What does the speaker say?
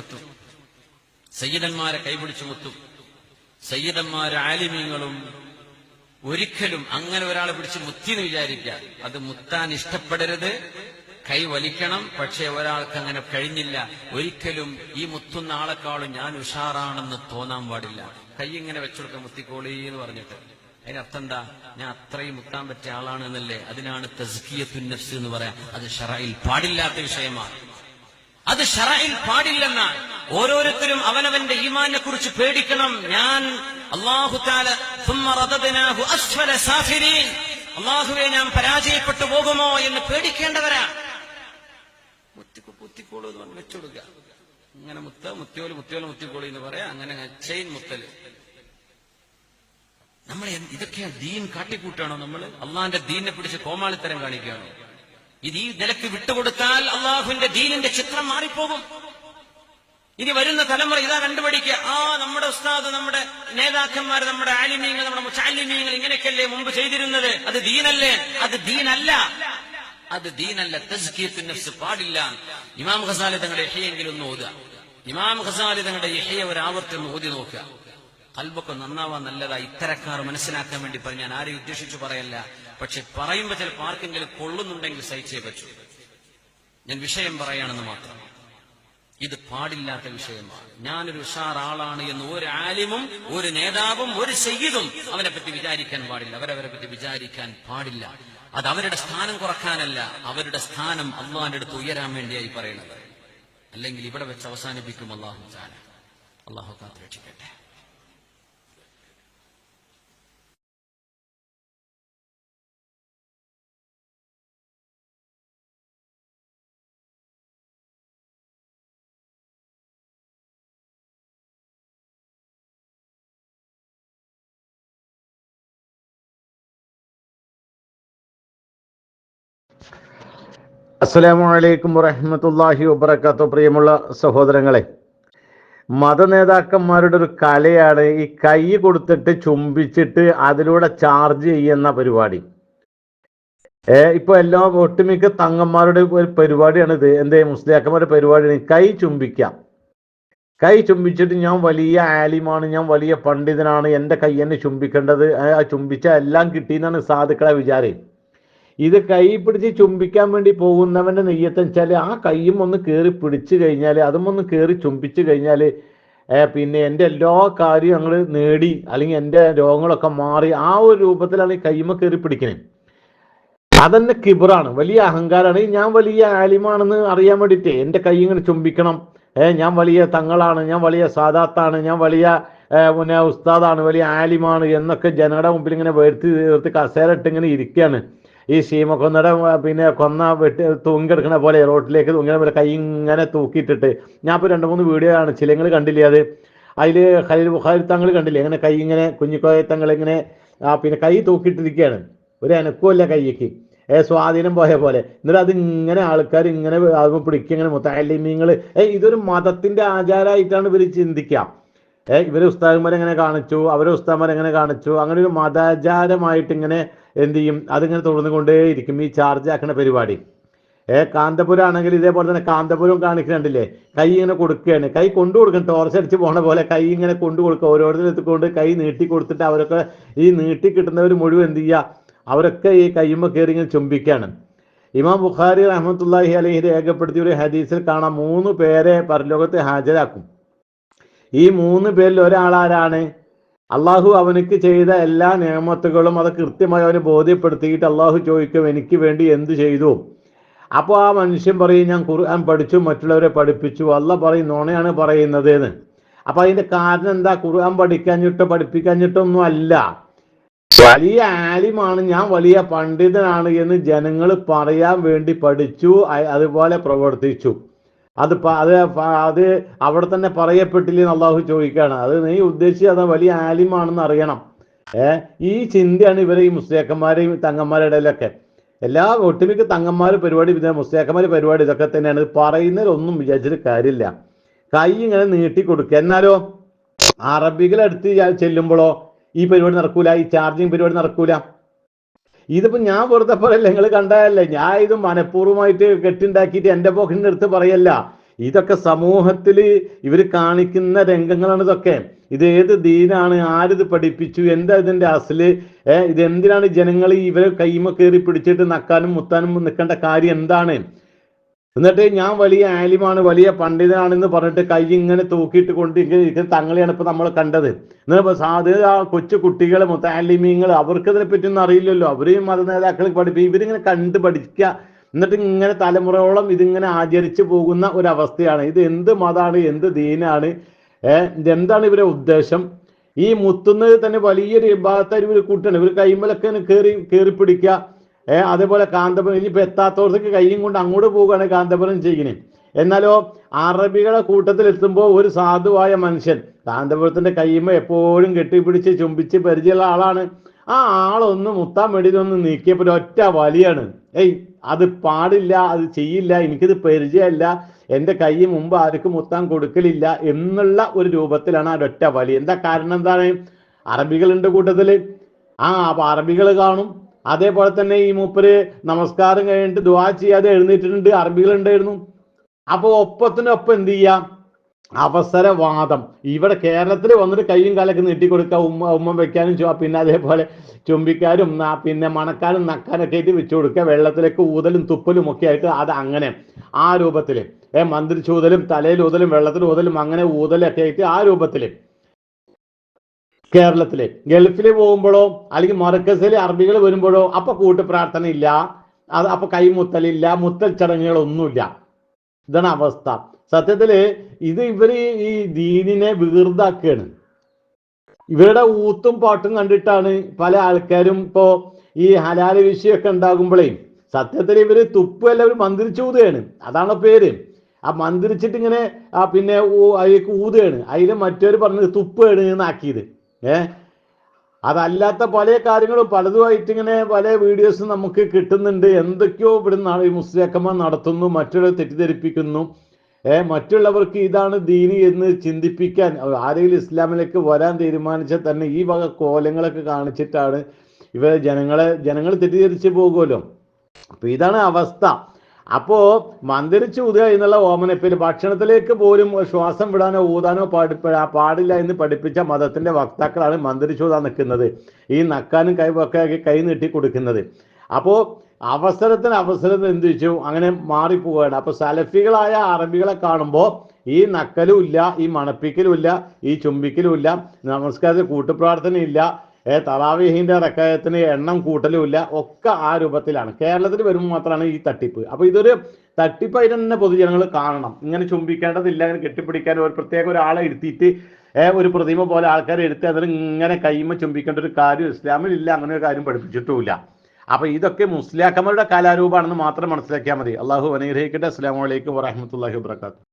മുത്തും സയ്യിദന്മാരെ കൈപിടിച്ചു മുത്തും സയ്യിദന്മാരെ ആലിമീങ്ങളും ഒരിക്കലും അങ്ങനെ ഒരാളെ പിടിച്ച് മുത്തിന്ന് വിചാരിക്കുക. അത് മുത്താൻ ഇഷ്ടപ്പെടരുത്. കൈ വലിക്കണം. പക്ഷെ ഒരാൾക്ക് അങ്ങനെ കഴിഞ്ഞില്ല. ഒരിക്കലും ഈ മുത്തുന്ന ആളെക്കാളും ഞാൻ ഉഷാറാണെന്ന് തോന്നാൻ പാടില്ല. കൈ ഇങ്ങനെ വെച്ചുകൊടുക്ക മുത്തിക്കോളി എന്ന് പറഞ്ഞിട്ട്. അതിനർത്ഥം എന്താ? ഞാൻ അത്രയും മുത്താൻ പറ്റിയ ആളാണ് എന്നല്ലേ അതിനാണ് തസ്കിയത്തുൻ നഫ്സ് എന്ന് പറയാം. അത് ഷറയിൽ പാടില്ലാത്ത വിഷയമാണ്. അത് ഷറയിൽ പാടില്ലെന്നാണ് ഓരോരുത്തരും അവനവന്റെ ഈമാനെ കുറിച്ച് പേടിക്കണം. ഞാൻ അള്ളാഹു അള്ളാഹുവെ ഞാൻ പരാജയപ്പെട്ടു പോകുമോ എന്ന് പേടിക്കേണ്ടവരാ. മുത്തിക്കു എന്ന് വെച്ചുകൊടുക്കുക ഇങ്ങനെ മുത്ത മുത്തിയോൽ മുത്തിയോൽ മുത്തിക്കോളി എന്ന് പറയാ. അങ്ങനെ ചെയിൻ മുത്തൽ. നമ്മൾ ഇതൊക്കെയാ ദീൻ കാട്ടിക്കൂട്ടാണോ നമ്മൾ അള്ളാന്റെ ദീനെ പിടിച്ച് കോമാളിത്തരം കാണിക്കുകയാണോ? ഇത് ഈ നിലയ്ക്ക് വിട്ടുകൊടുത്താൽ അള്ളാഹുവിന്റെ ദീനിന്റെ ചിത്രം മാറിപ്പോകും. ഇനി വരുന്ന തലമുറ ഇതാ കണ്ടുപിടിക്കുക ആ നമ്മുടെ ഉസ്താദ് നമ്മുടെ നേതാക്കന്മാർ നമ്മുടെ ആലിമീങ്ങൾ നമ്മുടെ മുച്ചാലിമീങ്ങൾ ഇങ്ങനെയൊക്കെയല്ലേ മുമ്പ് ചെയ്തിരുന്നത്? അത് ദീനല്ലേ? അത് ദീനല്ല. അത് ദീനല്ല. തസ്കിയത്തു നഫ്സ് പാടില്ല. ഇമാം ഖസാലി തങ്ങളുടെ യഹയെങ്കിലും ഒന്ന് ഓതുക. ഇമാം ഖസാലി തങ്ങളുടെ യഹയെ ഒരു ആവർത്തി ഒന്ന് ഓതി നോക്കുക. കൽബൊക്കെ നന്നാവാ നല്ലതാ. ഇത്തരക്കാർ മനസ്സിലാക്കാൻ വേണ്ടി പറഞ്ഞു ഞാൻ ആരെയും ഉദ്ദേശിച്ചു പറയല്ല. പക്ഷെ പറയുമ്പോ ചിലപ്പോൾ ആർക്കെങ്കിലും കൊള്ളുന്നുണ്ടെങ്കിൽ സഹിച്ചേ പറ്റൂ. ഞാൻ വിഷയം പറയാണെന്ന് മാത്രം. ഇത് പാടില്ലാത്ത വിഷയമാണ്. ഞാനൊരു ഉഷാർ ആളാണ് എന്ന് ഒരു ആലിമും ഒരു നേതാവും ഒരു സയ്യിദും അവനെ പറ്റി വിചാരിക്കാൻ പാടില്ല. അവരവരെ പറ്റി വിചാരിക്കാൻ പാടില്ല. അത് അവരുടെ സ്ഥാനം കുറക്കാനല്ല അവരുടെ സ്ഥാനം അള്ളാന്റെ അടുത്ത് ഉയരാൻ വേണ്ടിയായി പറയുന്നത്. അല്ലെങ്കിൽ ഇവിടെ വെച്ച് അവസാനിപ്പിക്കും അള്ളാഹു അള്ളാഹു കാത്ത് രക്ഷിക്കട്ടെ അസ്സലാമു അലൈക്കും വറഹമത്തല്ലാഹി വബറകാത്തു പ്രിയമുള്ള സഹോദരങ്ങളെ മത നേതാക്കന്മാരുടെ ഒരു കലയാണ് ഈ കൈ കൊടുത്തിട്ട് ചുംബിച്ചിട്ട് അതിലൂടെ ചാർജ് ചെയ്യുന്ന പരിപാടി. ഏ ഇപ്പൊ എല്ലാ ഒട്ടുമിക്ക തങ്ങന്മാരുടെ ഒരു പരിപാടിയാണ് ഇത്. എന്തേ മുസ്ലിയാക്കന്മാരുടെ പരിപാടിയാണ്. കൈ ചുംബിക്കാം. കൈ ചുംബിച്ചിട്ട് ഞാൻ വലിയ ആലിമാണ് ഞാൻ വലിയ പണ്ഡിതനാണ് എന്റെ കൈ എന്നെ ചുംബിക്കേണ്ടത്. ആ ചുംബിച്ച എല്ലാം കിട്ടിയെന്നാണ് സാധുക്കളെ വിചാരം. ഇത് കൈ പിടിച്ച് ചുംബിക്കാൻ വേണ്ടി പോകുന്നവന്റെ നെയ്യത്തെന്ന് വെച്ചാൽ ആ കൈയും ഒന്ന് കയറി പിടിച്ചു കഴിഞ്ഞാൽ അതും ഒന്ന് കയറി ചുംബിച്ചു കഴിഞ്ഞാൽ പിന്നെ എന്റെ എല്ലാ കാര്യവും ഞങ്ങൾ നേടി അല്ലെങ്കിൽ എന്റെ രോഗങ്ങളൊക്കെ മാറി ആ ഒരു രൂപത്തിലാണ് ഈ കൈമ കയറി പിടിക്കുന്നത് അതന്നെ കിബറാണ് വലിയ അഹങ്കാരമാണ് ഞാൻ വലിയ ആലിമാണെന്ന് അറിയാൻ വേണ്ടിയിട്ട് എന്റെ കൈ ഇങ്ങനെ ചുംബിക്കണം. ഏഹ് ഞാൻ വലിയ തങ്ങളാണ് ഞാൻ വലിയ സാദാത്താണ് ഞാൻ വലിയ ഉസ്താദാണ് വലിയ ആലിമാണ് എന്നൊക്കെ ജനങ്ങളുടെ മുമ്പിൽ ഇങ്ങനെ വരുത്തി തീർത്ത് കസേരട്ട് ഇങ്ങനെ ഇരിക്കുകയാണ്. ഈ ശീമക്കൊന്നയുടെ പിന്നെ കൊന്ന വെട്ടി തൂങ്ങിക്കിടക്കണ പോലെ റോട്ടിലേക്ക് തൂങ്ങിയ കൈ ഇങ്ങനെ തൂക്കിയിട്ടിട്ട്. ഞാൻ ഇപ്പോൾ രണ്ട് മൂന്ന് വീഡിയോ ആണ് നിങ്ങൾ കണ്ടില്ലേ അത്? അതിൽ ഖലീൽ ബുഖാരി തങ്ങൾ കണ്ടില്ലേ? ഇങ്ങനെ കൈ ഇങ്ങനെ കുഞ്ഞിക്കോയ തങ്ങൾ ഇങ്ങനെ ആ, പിന്നെ കൈ തൂക്കിയിട്ടിരിക്കുകയാണ് ഒരു അനക്കുമല്ല കൈക്ക് ഏ സ്വാധീനം പോയ പോലെ. എന്നിട്ട് അത് ഇങ്ങനെ ആൾക്കാർ ഇങ്ങനെ അത് പിടിക്കുക ഇങ്ങനെ മുത്തലിമീങ്ങൾ ഏ ഇതൊരു മതത്തിന്റെ ആചാരമായിട്ടാണ് ഇവർ ചിന്തിക്കുക. ഏ ഇവരെ ഉസ്താദന്മാരെ എങ്ങനെ കാണിച്ചു? അവരെ ഉസ്താദന്മാരെ എങ്ങനെ കാണിച്ചു? അങ്ങനെ ഒരു മതാചാരമായിട്ട് ഇങ്ങനെ എന്ത് ചെയ്യും? അതിങ്ങനെ തുടർന്നുകൊണ്ടേയിരിക്കും ഈ ചാർജ് ആക്കുന്ന പരിപാടി. ഏ കാന്തപുരം ആണെങ്കിൽ ഇതേപോലെ തന്നെ കാന്തപുരം കാണിക്കുന്നുണ്ടല്ലേ? കൈ ഇങ്ങനെ കൊടുക്കുകയാണ്. കൈ കൊണ്ടു കൊടുക്കണം. ടോർച്ച് അടിച്ച് പോണ പോലെ കൈ ഇങ്ങനെ കൊണ്ടു കൊടുക്കുക. ഓരോരുത്തരും എത്തിക്കൊണ്ട് കൈ നീട്ടി കൊടുത്തിട്ട് അവരൊക്കെ ഈ നീട്ടി കിട്ടുന്നവർ മുഴുവൻ എന്ത് ചെയ്യുക? അവരൊക്കെ ഈ കയ്യുമ്പ കയറി ഇങ്ങനെ ചുംബിക്കുകയാണ്. ഇമാം ബുഖാരി റഹ്മത്തുല്ലാഹി അലഹി രേഖപ്പെടുത്തിയ ഒരു ഹദീസിൽ കാണാം. മൂന്ന് പേരെ പരലോകത്ത് ഹാജരാക്കും. ഈ മൂന്ന് പേരിൽ ഒരാളാരാണ്? അള്ളാഹു അവനക്ക് ചെയ്ത എല്ലാ നിയമത്തുകളും അത് കൃത്യമായി അവന് ബോധ്യപ്പെടുത്തിയിട്ട് അള്ളാഹു ചോദിക്കും എനിക്ക് വേണ്ടി എന്ത് ചെയ്തു? അപ്പോൾ ആ മനുഷ്യൻ പറയും ഞാൻ ഖുർആൻ പഠിച്ചു മറ്റുള്ളവരെ പഠിപ്പിച്ചു. അല്ല പറയും നോണയാണ് പറയുന്നത് എന്ന് അപ്പൊ അതിന്റെ കാരണം എന്താ? ഖുർആൻ പഠിക്കാഞ്ഞിട്ടോ പഠിപ്പിക്കാഞ്ഞിട്ടൊന്നും അല്ല. വലിയ ആലിമാണ് ഞാൻ വലിയ പണ്ഡിതനാണ് എന്ന് ജനങ്ങൾ പറയാൻ വേണ്ടി പഠിച്ചു അതുപോലെ പ്രവർത്തിച്ചു. അത് അത് അത് അവിടെ തന്നെ പറയപ്പെട്ടില്ലേ എന്ന് അള്ളാഹു ചോദിക്കുകയാണ് അത് നീ ഉദ്ദേശിച്ച് അത് വലിയ ആലിമാണെന്ന് അറിയണം. ഏ ഈ ചിന്തയാണ് ഇവരെ ഈ മുസ്ലിയാക്കന്മാരെയും തങ്ങന്മാരുടെ ഇടയിലൊക്കെ. എല്ലാ ഒട്ടുമിക്ക തങ്ങന്മാർ പരിപാടി മുസ്ലിയാക്കന്മാർ പരിപാടി ഇതൊക്കെ തന്നെയാണ്. പറയുന്നതിലൊന്നും വിചാരിച്ചിട്ട് കാര്യമില്ല. കൈ ഇങ്ങനെ നീട്ടി കൊടുക്കുക എന്നാലോ? അറബികളടുത്ത് ചെല്ലുമ്പോഴോ ഈ പരിപാടി നടക്കൂല? ഈ ചാർജിങ് പരിപാടി നടക്കൂല? ഇതിപ്പോ ഞാൻ വെറുതെ പറയല്ല നിങ്ങൾ കണ്ടതല്ലേ ഞാൻ ഇത് മനഃപൂർവമായിട്ട് കെട്ടിണ്ടാക്കിയിട്ട് എന്റെ പോക്കിന്റെ അടുത്ത് പറയല്ല. ഇതൊക്കെ സമൂഹത്തിൽ ഇവർ കാണിക്കുന്ന രംഗങ്ങളാണ് ഇതൊക്കെ. ഇത് ഏത് ദീനാണ്? ആരിത് പഠിപ്പിച്ചു? എന്താ ഇതിന്റെ അസൽ? ഏഹ് ഇത് എന്തിനാണ് ജനങ്ങൾ ഇവരെ കൈമ കയറി പിടിച്ചിട്ട് നക്കാനും മുത്താനും നിൽക്കേണ്ട കാര്യം എന്താണ്? എന്നിട്ട് ഞാൻ വലിയ ആലിമാണ് വലിയ പണ്ഡിതനാണെന്ന് പറഞ്ഞിട്ട് കൈ ഇങ്ങനെ തൂക്കിയിട്ട് കൊണ്ട് ഇങ്ങനെ ഇരിക്കുന്ന തങ്ങളെയാണ് ഇപ്പൊ നമ്മൾ കണ്ടത്. എന്നിട്ട് സാധ്യത ആ കൊച്ചു കുട്ടികൾ മുത്താലിമീങ്ങൾ അവർക്ക് ഇതിനെ പറ്റിയൊന്നും അറിയില്ലല്ലോ. അവരെയും മത നേതാക്കൾ പഠിപ്പിക്കും ഇവരിങ്ങനെ കണ്ട് പഠിക്കുക എന്നിട്ട് ഇങ്ങനെ തലമുറയോളം ഇതിങ്ങനെ ആചരിച്ചു പോകുന്ന ഒരു അവസ്ഥയാണ് ഇത് എന്ത് മതമാണ് എന്ത് ദീനാണ് ഏഹ് എന്താണ് ഇവരെ ഉദ്ദേശം? ഈ മുത്തുന്നത് തന്നെ വലിയൊരു വിഭാഗത്തായി ഇവർ കൂട്ടാണ്. ഇവർ കൈമലൊക്കെ കയറി കയറി പിടിക്കുക ഏഹ് അതേപോലെ കാന്തപുരം ഇനിയിപ്പോൾ എത്താത്തവർക്ക് കയ്യും കൊണ്ട് അങ്ങോട്ട് പോവുകയാണ് കാന്തപുരം ചെയ്യുന്നത്. എന്നാലോ അറബികളെ കൂട്ടത്തിൽ എത്തുമ്പോൾ ഒരു സാധുവായ മനുഷ്യൻ കാന്തപുരത്തിന്റെ കൈമ എപ്പോഴും കെട്ടിപ്പിടിച്ച് ചുംബിച്ച് പരിചയമുള്ള ആളാണ്. ആ ആളൊന്ന് മുത്താൻ ഒന്ന് നീക്കിയപ്പോൾ ഒറ്റ വലിയാണ്. ഏയ് അത് പാടില്ല അത് ചെയ്യില്ല എനിക്കിത് പരിചയമല്ല എന്റെ കൈ മുമ്പ് ആർക്കും മുത്താൻ കൊടുക്കലില്ല എന്നുള്ള ഒരു രൂപത്തിലാണ് ആ ഒറ്റ വലി. എന്താ കാരണം എന്താണ്? അറബികളുണ്ട് കൂട്ടത്തിൽ ആ അപ്പൊ അറബികൾ കാണും. അതേപോലെ തന്നെ ഈ മൂപ്പര് നമസ്കാരം കഴിഞ്ഞിട്ട് ദുവാ ചെയ്യാതെ എഴുന്നേറ്റിട്ടുണ്ട് അറബികൾ ഉണ്ടായിരുന്നു അപ്പൊ ഒപ്പത്തിനൊപ്പം എന്ത് ചെയ്യാം? അവസരവാദം. ഇവിടെ കേരളത്തിൽ വന്നിട്ട് കൈയും കാലൊക്കെ നീട്ടിക്കൊടുക്കുക ഉമ്മ ഉമ്മ വെക്കാനും പിന്നെ അതേപോലെ ചുംബിക്കാനും പിന്നെ മണക്കാനും നക്കാനൊക്കെ ആയിട്ട് വെച്ചു കൊടുക്കുക. വെള്ളത്തിലേക്ക് ഊതലും തുപ്പലും ഒക്കെ ആയിട്ട് അത് അങ്ങനെ. ആ രൂപത്തിൽ ഏ മന്ത്രിച്ചൂതലും തലയിൽ ഊതലും വെള്ളത്തിൽ ഊതലും അങ്ങനെ ഊതലൊക്കെ ആയിട്ട് ആ രൂപത്തിൽ കേരളത്തിൽ. ഗൾഫിൽ പോകുമ്പോഴോ അല്ലെങ്കിൽ മൊറക്കസിലെ അറബികൾ വരുമ്പോഴോ അപ്പൊ കൂട്ടു പ്രാർത്ഥന ഇല്ല. അത് അപ്പൊ കൈമുത്തലില്ല മുത്തൽ ചടങ്ങുകളൊന്നുമില്ല. ഇതാണ് അവസ്ഥ. സത്യത്തിൽ ഇത് ഇവർ ഈ ദീനിനെ വികൃതാക്കുകയാണ്. ഇവരുടെ ഊത്തും പാട്ടും കണ്ടിട്ടാണ് പല ആൾക്കാരും ഇപ്പോ ഈ ഹലാല വിഷയമൊക്കെ ഉണ്ടാകുമ്പോഴേ സത്യത്തിൽ ഇവർ തുപ്പല്ല ഒരു മന്ത്രിച്ചൂതുകയാണ് അതാണ് പേര്. ആ മന്ത്രിച്ചിട്ട് ഇങ്ങനെ ആ പിന്നെ അതിലേക്ക് ഊതുകയാണ്. അതിൽ മറ്റൊരു പറഞ്ഞത് തുപ്പാണ് എന്നാക്കിയത്. ഏ? അതല്ലാത്ത പല കാര്യങ്ങളും പലതുമായിട്ട് ഇങ്ങനെ പല വീഡിയോസും നമുക്ക് കിട്ടുന്നുണ്ട്. എന്തൊക്കെയോ ഇവിടുന്ന് ഈ മുസ്ലിയാക്കന്മാർ നടത്തുന്നു മറ്റുള്ളവരെ തെറ്റിദ്ധരിപ്പിക്കുന്നു. ഏ മറ്റുള്ളവർക്ക് ഇതാണ് ദീനി എന്ന് ചിന്തിപ്പിക്കാൻ ആരെങ്കിലും ഇസ്ലാമിലേക്ക് വരാൻ തീരുമാനിച്ചാൽ തന്നെ ഈ വക കോലങ്ങളൊക്കെ കാണിച്ചിട്ടാണ് ഇവരെ ജനങ്ങളെ ജനങ്ങൾ തെറ്റിദ്ധരിച്ച് പോകുമല്ലോ. അപ്പൊ ഇതാണ് അവസ്ഥ. അപ്പോ മന്ദിരിച്ച് ഊതുക എന്നുള്ള ഓമനപ്പേര് ഭക്ഷണത്തിലേക്ക് പോലും ശ്വാസം വിടാനോ ഊതാനോ പാടി പാടില്ല എന്ന് പഠിപ്പിച്ച മതത്തിന്റെ വക്താക്കളാണ് മന്ദിരിച്ചൂതാൻ നിൽക്കുന്നത്. ഈ നക്കാനും കൈ ഒക്കെ കൈ നീട്ടി കൊടുക്കുന്നത്. അപ്പോ അവസരത്തിന് അവസരത്തിന് എന്ത് വെച്ചു? അങ്ങനെ മാറിപ്പോവുകയാണ് അപ്പൊ സലഫികളായ അറബികളെ കാണുമ്പോൾ ഈ നക്കലും ഇല്ല ഈ മണപ്പിക്കലും ഇല്ല ഈ ചുംബിക്കലും ഇല്ല നമസ്കാരത്തിൽ കൂട്ടുപ്രാർത്ഥനയില്ല ഏ തറാവീഹിന്റെ അടക്കത്തിന് എണ്ണം കൂട്ടലും ഇല്ല ഒക്കെ ആ രൂപത്തിലാണ്. കേരളത്തിൽ വരുമ്പോൾ മാത്രമാണ് ഈ തട്ടിപ്പ്. അപ്പൊ ഇതൊരു തട്ടിപ്പായിട്ട് തന്നെ പൊതുജനങ്ങൾ കാണണം. ഇങ്ങനെ ചുംബിക്കേണ്ടതില്ല ഇങ്ങനെ കെട്ടിപ്പിടിക്കാൻ ഒരു പ്രത്യേക ഒരാളെ എടുത്തിട്ട് ഒരു പ്രതിമ പോലെ ആൾക്കാരെ എടുത്ത് അതിന് ഇങ്ങനെ കൈമ ചുംബിക്കേണ്ട ഒരു കാര്യം ഇസ്ലാമിൽ ഇല്ല അങ്ങനെ ഒരു കാര്യം പഠിപ്പിച്ചിട്ടുമില്ല. അപ്പൊ ഇതൊക്കെ മുസ്ലിയാക്കന്മാരുടെ കലാരൂപമാണെന്ന് മാത്രം മനസ്സിലാക്കിയാൽ മതി. അള്ളാഹു അനുഗ്രഹിക്കട്ടെ അസ്സാം വലൈക്കും വാഹമത്തല്ലാഹി വാത്തു